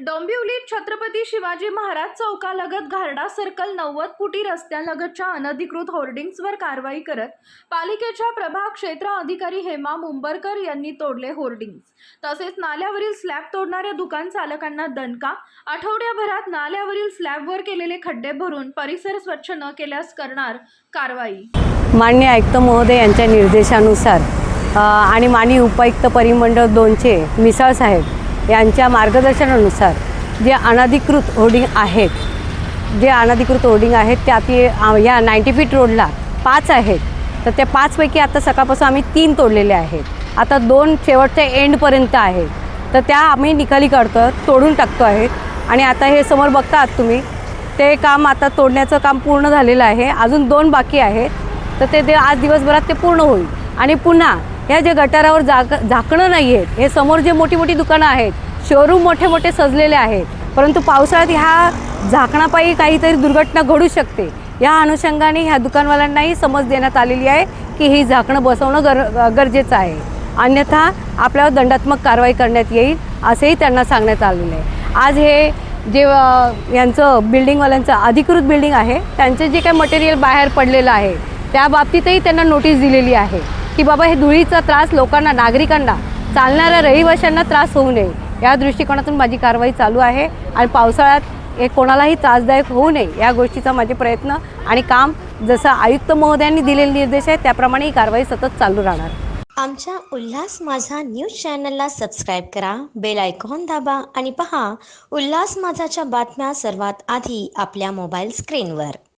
डोंबिवलीत छत्रपती शिवाजी महाराज चौकालगत घारडा सर्कल नव्वद फुटी रस्त्यालगतच्या अनधिकृत होर्डिंग्सवर कारवाई करत पालिकेच्या प्रभाग क्षेत्र अधिकारी हेमा मुंबरकर यांनी तोडले होर्डिंग्स. तसेच नाल्यावरील स्लॅब तोडणाऱ्या दुकान चालकांना दणका आठवड्याभरात नाल्यावरील स्लॅबवर केलेले खड्डे भरून परिसर स्वच्छ न केल्यास करणार कारवाई. मान्य आयुक्त महोदय यांच्या निर्देशानुसार अ, आणि माननीय उपायुक्त परिमंडळ दोनचे मिसाळ साहेब यांच्या मार्गदर्शनानुसार जे अनधिकृत होर्डिंग आहेत जे अनधिकृत होर्डिंग आहेत त्यात ती या नाईंटी फीट रोडला पाच आहेत. तर त्या पाचपैकी आता सकाळपासून आम्ही तीन तोडलेले आहेत. आता दोन शेवटच्या एंडपर्यंत आहेत. तर त्या आम्ही निकाली काढतो तोडून टाकतो आहे आणि आता हे समोर बघतात तुम्ही ते काम आता तोडण्याचं काम पूर्ण झालेलं आहे. अजून दोन बाकी आहेत. तर ते ते आज दिवसभरात ते पूर्ण होईल. आणि पुन्हा ह्या जे गटारावर जाग झाकणं नाही आहेत हे समोर जे मोठी मोठी दुकानं आहेत शोरूम मोठे मोठे सजलेले आहेत परंतु पावसाळ्यात ह्या झाकणापायी काहीतरी दुर्घटना घडू शकते. या अनुषंगाने ह्या दुकानवाल्यांनाही समज देण्यात आलेली आहे की ही झाकणं बसवणं गर गरजेचं आहे. अन्यथा आपल्यावर दंडात्मक कारवाई करण्यात येईल असंही त्यांना सांगण्यात आलेलं आहे. आज हे जे यांचं बिल्डिंगवाल्यांचं अधिकृत बिल्डिंग आहे त्यांचे जे काही मटेरियल बाहेर पडलेलं आहे त्या बाबतीतही त्यांना नोटीस दिलेली आहे. की बाबा हे धुळीचा त्रास लोकांना नागरिकांना चालणाऱ्या रहिवाशांना त्रास होऊ नये. या दृष्टिकोनातून माझी कारवाई चालू आहे आणि पावसाळ्यात हे कोणालाही त्रासदायक होऊ नये या गोष्टीचा माझे प्रयत्न आणि काम जसं आयुक्त महोदयांनी दिलेले निर्देश आहेत त्याप्रमाणे ही कारवाई सतत चालू राहणार. आमच्या उल्हास माझा न्यूज चॅनलला सबस्क्राईब करा बेल आयकॉन दाबा आणि पहा उल्हास माझाच्या बातम्या सर्वात आधी आपल्या मोबाईल स्क्रीनवर.